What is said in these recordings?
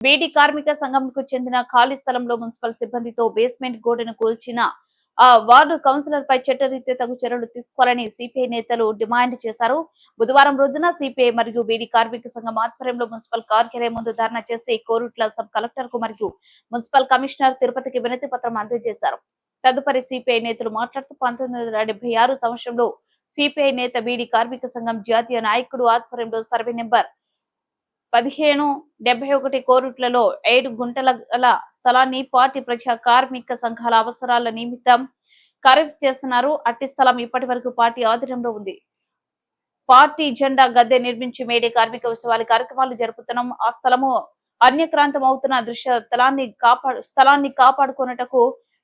బీడీ కార్మిక సంఘంకు చెందిన ఖాళీ స్థలంలో మున్సిపల్ సిబ్బందితో బేస్మెంట్ గోడను కూల్చిన ఆ వార్డు కౌన్సిలర్ పై చట్టరీత్యా తగు చర్యలు తీసుకోవాలని సిపిఐ నేతలు డిమాండ్ చేశారు. బుధవారం రోజున సిపిఐ మరియు బీడీ కార్మిక సంఘం ఆధ్వర్యంలో మున్సిపల్ కార్యాలయం ముందు ధర్నా చేసి కోరుట్ల సబ్ కలెక్టర్కు మరియు మున్సిపల్ కమిషనర్ తిరుపతికి వినతి పత్రం అందజేశారు. తదుపరి సిపిఐ నేతలు మాట్లాడుతూ పంతొమ్మిది వందల ఆరు సంవత్సరంలో సిపిఐ నేత బీడీ కార్మిక సంఘం జాతీయ నాయకుడు ఆధ్వర్యంలో సర్వే నెంబర్ పదిహేను డెబ్బై ఒకటి కోరుట్లలో ఏడు గుంటల గల స్థలాన్ని పార్టీ ప్రజా కార్మిక సంఘాల అవసరాల నిమిత్తం ఖరీఫ్ చేస్తున్నారు. అట్టి స్థలం ఇప్పటి వరకు పార్టీ ఆధీనంలో ఉంది. పార్టీ జెండా గద్దె నిర్మించి మేడే కార్మిక ఉత్సవాల కార్యక్రమాలు జరుపుతున్నాం. ఆ స్థలము అన్యక్రాంతం అవుతున్న దృశ్య స్థలాన్ని కాపాడు స్థలాన్ని కాపాడుకున్నటకు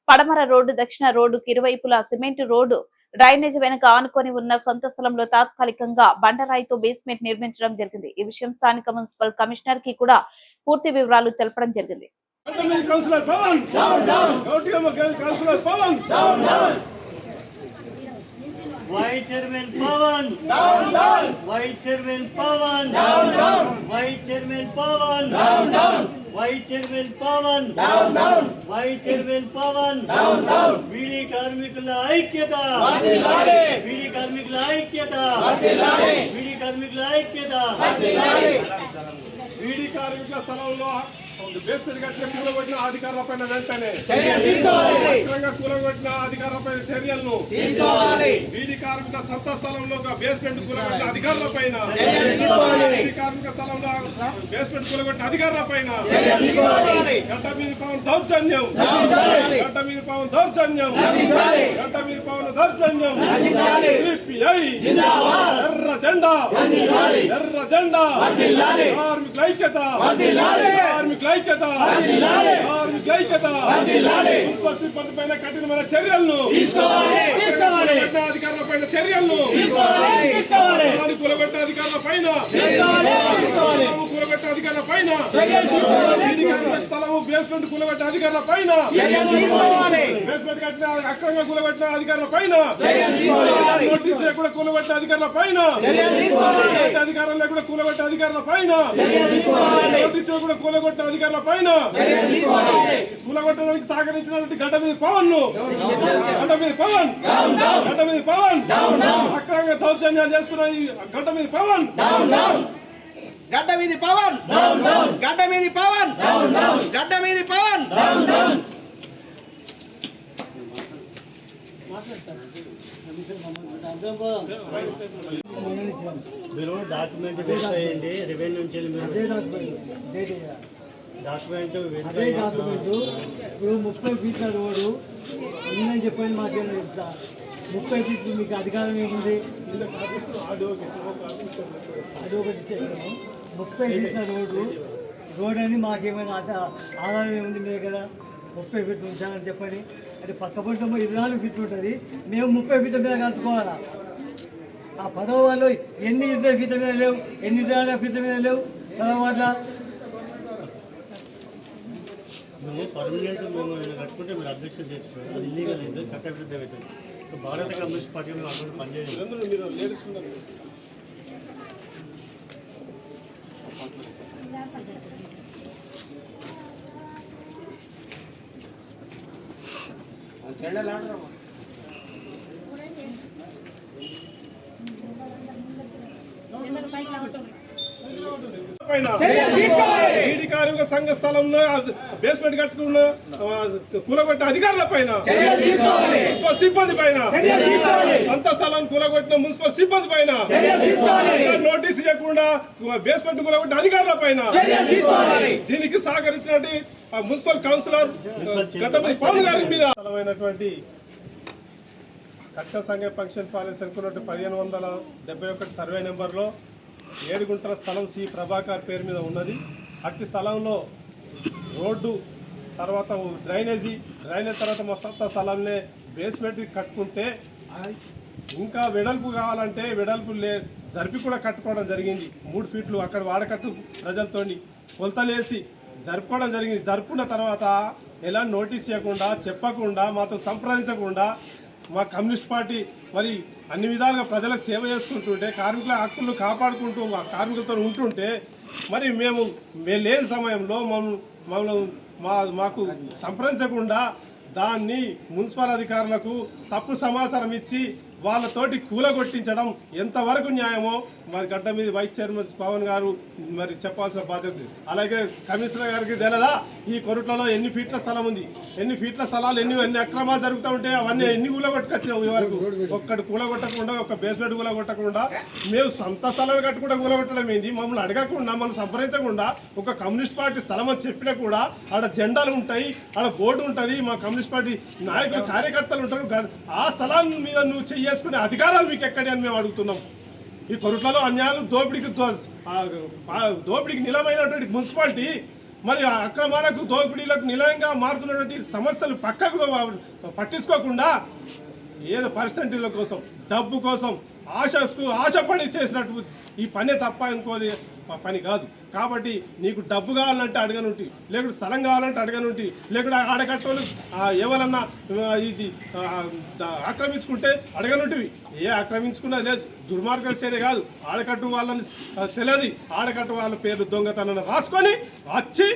పడమర రోడ్డు దక్షిణ రోడ్డుకు ఇరువైపులా సిమెంట్ రోడ్డు డ్రైనేజ్ వెనుక ఆనుకొని ఉన్న సొంత స్థలంలో తాత్కాలికంగా బండరాయితో బేస్మెంట్ నిర్మించడం జరిగింది. ఈ విషయం స్థానిక మున్సిపల్ కమిషనర్కి కూడా పూర్తి వివరాలు తెలపడం జరిగింది. Gentleman Councillor Pawan. Down, down. County Councillor Pawan. Down, Vice Chairman Pawan. Down, down. Vice Chairman Pawan. Down, down. Beedi కార్మికుల ఐక్యత వర్ధిల్లాలి. బీడీ కార్మికుల ఐక్యత వర్ధిల్లాలి. బీడీ కార్మికుల ఐక్యత బీడీ కార్మిక స్థలంలో కూలగొట్టిన అధికారుల పైన వెంటనే కూలగొట్టిన అధికారుల చర్యలను కార్మిక సొంత స్థలంలో బేస్మెంట్ కూలగొట్టిన అధికారుల పైన చర్యలు తీసుకోవాలి బీడీ కార్మిక స్థలంలో బేస్మెంట్ కూలగొట్టిన అధికారుల పైన చర్యలు తీసుకోవాలి గంట మీద పవన్ దౌర్జన్యం. గంట మీద పవన్ దౌర్జన్యం. గంట మీద పవన్ దౌర్జన్యం. ఎర్ర జెండా. ఎర్ర జెండా. కార్మికుల ఐక్యత. కార్మికుల ఐక్యత. కార్మికుల ఐక్యత. మున్సిపల్ సిబ్బంది పైన కఠినమైన చర్యలను. అధికారుల పైన చర్యలను. కూలగొట్టిన అధికారుల పైన. కూలగొట్టిన అధికారుల పైన. స్థలము బేస్మెంట్ కూలగొట్టిన అధికారుల పైన. బేస్మెంట్ కట్టిన అక్రమంగా కూలగొట్టిన అధికారుల పైన. నోటీస్ లేకుండా కూలగొట్టిన అధికారుల పైన. అధికారం లేకుండా కూలగొట్టిన అధికారుల పైన. నోటీస్ లేకుండా కూలగొట్టిన అధికారుల పైన కూలగొట్టడానికి సహకరించినటువంటి గడ్డ మీద పవన్ గడ్డ మీద పవన్. గడ్డ మీద పవన్. అక్రమంగా దౌర్జన్యాలు చేస్తున్న ఈ గడ్డ మీద పవన్. గడ్డ మీది పవన్. గడ్డ మీది పవన్. గడ్డ మీది పవన్. మీరు డాక్యుమెంట్ చేయండి. రెవెన్యూ నుంచి మీరు అదే డాక్యుమెంట్. ఇప్పుడు ముప్పై ఫీట్ల రోడ్డు. ఉందని చెప్పండి మాకేం తెలుసా ముప్పై ఫీట్లు మీకు అధికారం ఏముంది? అది ఒకటి చేసాము ముప్పై ఫీట్ల రోడ్డు. రోడ్ అని మాకేమైనా ఆధారం ఏముంది మీ దగ్గర? ముప్పై ఫీట్లు ఉంచాలని చెప్పండి. అది పక్క పొంటే ఇరవై నాలుగు ఫీట్లు ఉంటుంది. మేము ముప్పై ఫీట్ల మీద కలుసుకోవాలా? ఆ పదవ వాళ్ళు ఎన్ని ఇరవై ఫీట్ల మీద లేవు? ఎన్ని ఇరవై నాలుగు ఫీట్ల మీద లేవు? పదవ వాళ్ళ మేము పర్మనెంట్ మేము ఏమైనా కట్టుకుంటే మీరు అబ్జెక్షన్ చేస్తారు. అది ఇల్లీగల్ అయితే చట్టవిరుద్ధం అవుతుంది భారత కమ్యూనిస్ట్ పార్టీ మేము అక్కడ పనిచేయాలి పైన బీడీ కార్మిక సంఘ స్థలంలో బేస్మెంట్ కట్టుకున్న కూలగొట్టిన అధికారుల పైన. మున్సిపల్ సిబ్బంది పైన. అంత స్థలం కూలగొట్టిన మున్సిపల్ సిబ్బంది పైన. నోటీస్ ఇవ్వకుండా బేస్మెంట్ కూలగొట్టిన అధికారుల పైన. దీనికి సహకరించినటువంటి ఆ మున్సిపల్ కౌన్సిలర్ గడ్డమని పవన్ గారి మీద. కట్ట సంఘ ఫంక్షన్ ప్యాలెస్ అనుకున్నట్టు పదిహేను వందల డెబ్బై ఒకటి సర్వే నెంబర్లో ఏడు గుంటల స్థలం సి ప్రభాకర్ పేరు మీద ఉన్నది. అట్టి స్థలంలో రోడ్డు తర్వాత డ్రైనేజీ డ్రైనేజ్ తర్వాత మా స్థలంలో బేస్మెంట్ కట్టుకుంటే ఇంకా వెడల్పు కావాలంటే వెడల్పు లే జరిపి కూడా కట్టుకోవడం జరిగింది. మూడు ఫీట్లు అక్కడ వాడకట్టు ప్రజలతోని కొలతలేసి జరుపుకోవడం జరిగింది. జరుపుకున్న తర్వాత ఎలా నోటీస్ ఇవ్వకుండా చెప్పకుండా మాతో సంప్రదించకుండా మా కమ్యూనిస్ట్ పార్టీ మరి అన్ని విధాలుగా ప్రజలకు సేవ చేసుకుంటుంటే కార్మికుల హక్కులను కాపాడుకుంటూ మా కార్మికులతో ఉంటుంటే మరి మేము మేము లేని సమయంలో మమ్మల్ని మా మాకు సంప్రదించకుండా దాన్ని మున్సిపల్ అధికారులకు తప్పు సమాచారం ఇచ్చి వాళ్ళతోటి కూలగొట్టించడం ఎంతవరకు న్యాయమో మరి గడ్డ మీద వైస్ చైర్మన్ పవన్ గారు మరి చెప్పాల్సిన బాధ్యత అలాగే కమిషనర్ గారికి తెలదా ఈ కొరుట్లలో ఎన్ని ఫీట్ల స్థలం ఉంది? ఎన్ని ఫీట్ల స్థలాలు ఎన్ని ఎన్ని అక్రమాలు జరుగుతూ ఉంటే అవన్నీ ఎన్ని కూలగొట్టుకొచ్చినావు ఈ వరకు? ఒక్కటి కూలగొట్టకుండా ఒక బేస్మెంట్ కూలగొట్టకుండా మేము సొంత స్థలం కట్టుకుంటే కూలగొట్టడం ఏంది? మమ్మల్ని అడగకుండా మమ్మల్ని సంప్రదించకుండా ఒక కమ్యూనిస్ట్ పార్టీ స్థలం అని చెప్పినా కూడా ఆడ జెండాలు ఉంటాయి ఆడ బోర్డు ఉంటుంది మా కమ్యూనిస్ట్ పార్టీ నాయకులు కార్యకర్తలు ఉంటారు. ఆ స్థలం మీద నువ్వు చెయ్యి చేసుకునే అధికారాలు మీకు ఎక్కడి అని మేము అడుగుతున్నాం. ఈ కొరుట్లలో అన్యాయాలు దోపిడీకి దోపిడికి దోపిడీకి నిలమైనటువంటి మున్సిపాలిటీ మరి అక్రమాలకు దోపిడీలకు నిలయంగా మారుతున్నటువంటి సమస్యలు పక్కకు పట్టించుకోకుండా ఏదో పర్సంటేజ్ల కోసం డబ్బు కోసం ఆశకు ఆశపడి చేసినట్టు ఈ పనే తప్ప ఇంకోది పని కాదు. కాబట్టి నీకు డబ్బు కావాలంటే అడగనుంటి లేకుంటే స్థలం కావాలంటే అడగనుంటి లేకుంటే ఆడకట్టోలు ఎవరన్నా ఇది ఆక్రమించుకుంటే అడగనుంటివి. ఏ ఆక్రమించుకున్నా లేదు. దుర్మార్గ చేరే కాదు. ఆడకట్టు వాళ్ళని తెలియదు. ఆడకట్టు వాళ్ళ పేరు దొంగతనం రాసుకొని వచ్చి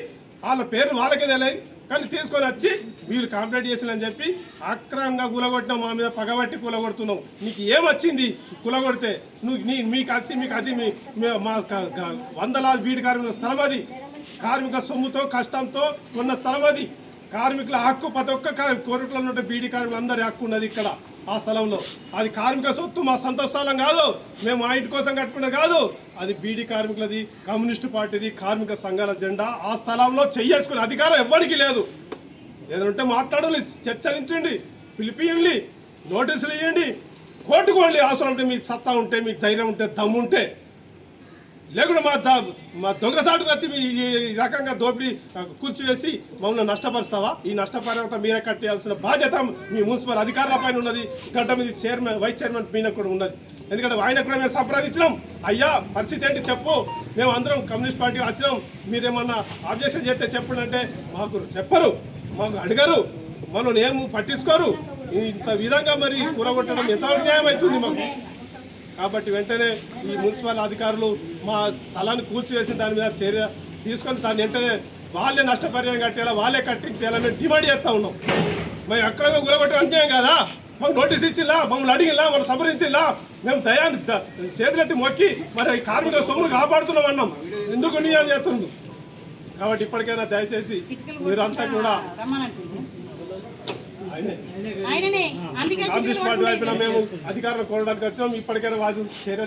వాళ్ళ పేరు వాళ్ళకే తెలియదు కానీ తీసుకొని వచ్చి వీళ్ళు కంప్లైంట్ చేసినని చెప్పి అక్రమంగా కూలగొట్టినావు మా మీద పగబట్టి కూలగొడుతున్నావు. నీకు ఏమొచ్చింది కూలగొడితే నువ్వు నీ మీకు వచ్చి మీకు అది మీ మా వందలాది బీడి కార్మికుల స్థలం అది. కార్మిక సొమ్ముతో కష్టంతో ఉన్న స్థలం అది. కార్మికుల హక్కు ప్రతి ఒక్క కోరికలు ఉన్న బీడీ కార్మికులు అందరి హక్కు ఉన్నది ఇక్కడ. ఆ స్థలంలో. అది కార్మిక సొత్తు మా సొంత స్థలం కాదు. మేము మా ఇంటి కోసం కట్టుకున్నది కాదు. అది బీడీ కార్మికులది కమ్యూనిస్టు పార్టీది కార్మిక సంఘాల జెండా. ఆ స్థలంలో చెయ్యేసుకునే అధికారం ఎవ్వరికి లేదు. ఏదంటే మాట్లాడండి చర్చలించండి పిలిపియండి నోటీసులు ఇవ్వండి కోర్టుకోండి అవసరం ఉంటే మీకు సత్తా ఉంటే మీకు ధైర్యం ఉంటే దమ్ముంటే లేకుండా మా మా దొంగసాటుకు వచ్చి మీ ఈ ఈ రకంగా దోపిడీ కూర్చివేసి మమ్మల్ని నష్టపరుస్తావా? ఈ నష్టపరిత మీరే కట్టేయాల్సిన బాధ్యత మీ మున్సిపల్ అధికారుల పైన ఉన్నది. గడ్డ మీద చైర్మన్ వైస్ చైర్మన్ మీద కూడా ఉన్నది. ఎందుకంటే ఆయన కూడా మేము సంప్రదించినాం. అయ్యా పరిస్థితి ఏంటి చెప్పు. మేము అందరం కమ్యూనిస్ట్ పార్టీ వచ్చినాం. మీరేమన్నా ఆబ్జెక్షన్ చేస్తే చెప్పండి మాకు చెప్పరు మాకు అడగరు. మనం ఏం పట్టించుకోరు. ఇంత విధంగా మరి కూరగొట్టడం ఎంత న్యాయం అవుతుంది మాకు? కాబట్టి వెంటనే ఈ మున్సిపల్ అధికారులు మా స్థలాన్ని కూల్చివేసిన దాని మీద చర్య తీసుకొని దాన్ని వెంటనే వాళ్ళే నష్టపరిహారం కట్టేలా వాళ్ళే కట్టించేయాలని డిమాండ్ చేస్తూ ఉన్నాం. మరి అక్కడ గురగొట్టే అన్యాయం కదా? మాకు నోటీస్ ఇచ్చిలా మమ్మల్ని అడిగిలా మనం సంప్రదించిలా మేము దయాన్ని చేతులెట్టి మొక్కి మరి ఈ కార్మిక సొమ్మును కాపాడుతున్నాం అన్నాం. ఎందుకు అన్యాయం చేస్తుంది? కాబట్టి ఇప్పటికైనా దయచేసి మీరంతా కూడా అందుకే కాంగ్రెస్ పార్టీ వైపున మేము అధికారులు కోరడానికి వచ్చినాం ఇప్పటికైనా వాళ్ళు చర్య